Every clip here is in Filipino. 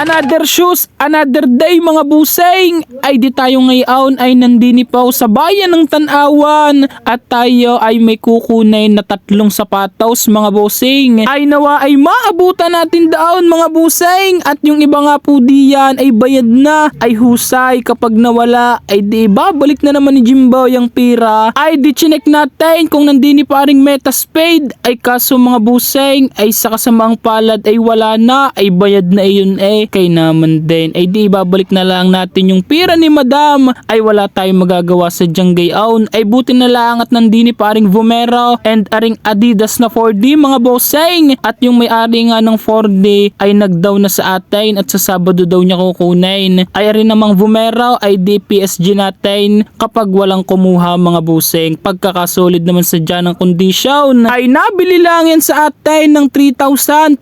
another shoes, another day mga buseng. Ay di tayo ngayon ay nandini pa sa bayan ng Tanawan. At tayo ay may kukunay na tatlong sapatos mga buseng. Ay nawa ay maabutan natin daon mga buseng. At yung iba nga po diyan ay bayad na. Ay husay kapag nawala ay di babalik na naman ni Jimbo yung pira. Ay di chinek natin kung nandini pa ring Metaspade ay kaso mga buseng ay sa kasamaang palad ay wala na. Ay bayad na iyon eh kay naman din. Ay di babalik na lang natin yung pira ni madam. Ay wala tayong magagawa sa Janggayaon ay buti na lang at nandini pa ring Vomero and aring Adidas na 4D mga bossing. At yung may-ari nga ng 4D ay nagdaw na sa atin at sa Sabado daw niya kukunin. Ay rin namang Vomero ay DPSG natin. Kapag walang kumuha mga bossing pagkakasolid naman sa dyan ng kondisyon. Ay nabili lang yan sa atin ng 3,500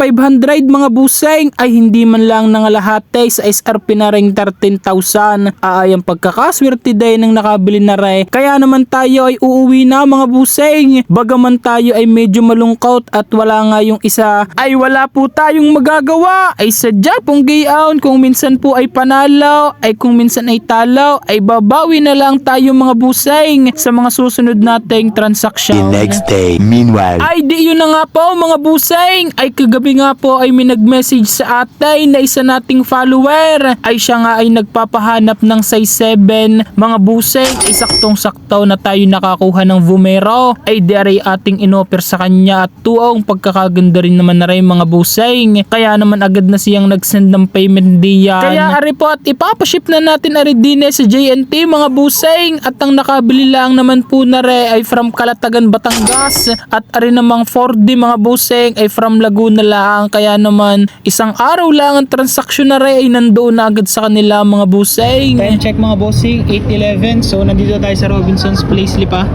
mga buseng ay hindi man lang nangalahate sa SRP na ring 13,000 ay ang pagkakaswerte din ng nakabili na re kaya naman tayo ay uuwi na mga buseng. Bagaman tayo ay medyo malungkot at wala nga yung isa ay wala po tayong magagawa. Ay sadya pong gayaon kung minsan po ay panalo ay kung minsan ay talo ay babawi na lang tayo mga buseng sa mga susunod nating The transaction next day. Meanwhile. ay di yun na nga po mga buseng. Ay kagabi nga po ay may nag-message sa atin na isa nating follower. Ay siya nga ay nagpapahanap ng size 7 Mga buseng ay saktong sakto na tayo nakakuha ng Vomero. Ay di aray ating inoffer sa kanya at tuong pagkakaganda rin naman na rin mga buseng. Kaya naman agad na siyang nag-send ng payment diyan. Kaya ari po at ipapaship na natin ari din eh sa JNT mga buseng. At ang nakabili lang naman po na re ay from Kalatagan Batangas. At ari namang 4D mga buseng ay from Laguna lang. Kaya naman isang araw lang ang transaksyon na re ay nandoon na agad sa kanila mga buseng. Time check mga buseng 8.11 so nandito tayo sa Robinson's Place Lipa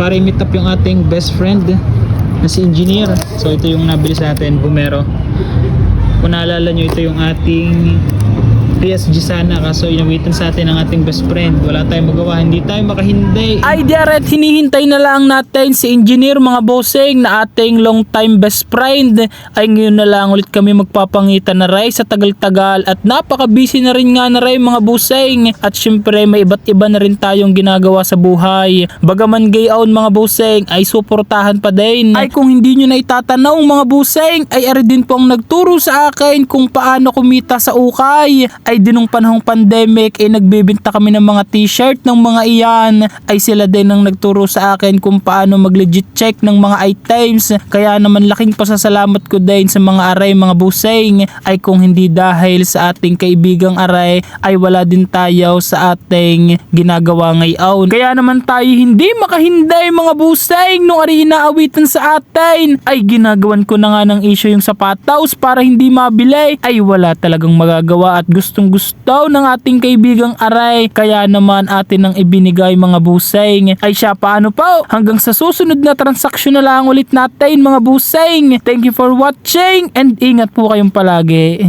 para i-meet up yung ating best friend na si engineer. So ito yung nabili sa atin Bumero kung naalala nyo ito yung ating PSG sana kaso inawitan sa atin ang ating best friend. Wala tayong magawa hindi tayo makahindi ay diaret hinihintay na lang natin si engineer mga bossing na ating long time best friend. Ay ngayon na lang ulit kami magpapangitan na ray sa tagal-tagal. At napaka busy na rin nga na ray mga bossing. At syempre may iba't iba na rin tayong ginagawa sa buhay. Bagaman gayon mga bossing ay suportahan pa din. Ay kung hindi nyo na itatanong mga bossing ay ari din po ang nagturo sa akin kung paano kumita sa ukay ay dinong panahong pandemic ay nagbebenta kami ng mga t-shirt ng mga iyan. Ay sila din ang nagturo sa akin kung paano mag legit check ng mga items. Kaya naman laking pasasalamat ko din sa mga aray mga buseng. Ay kung hindi dahil sa ating kaibigang aray ay wala din tayo sa ating ginagawa ngayon. Kaya naman tayo hindi makahinday mga buseng nung ari inaawitan sa atin. Ay ginagawan ko na nga ng issue yung sapatos para hindi mabili. Ay wala talagang magagawa at gustong gusto ng ating kaibigang aray. Kaya naman atin ang ibinigay mga buseng. Ay siya paano po? Hanggang sa susunod na transaksyon na lang ulit natin mga buseng. Thank you for watching and ingat po kayong palagi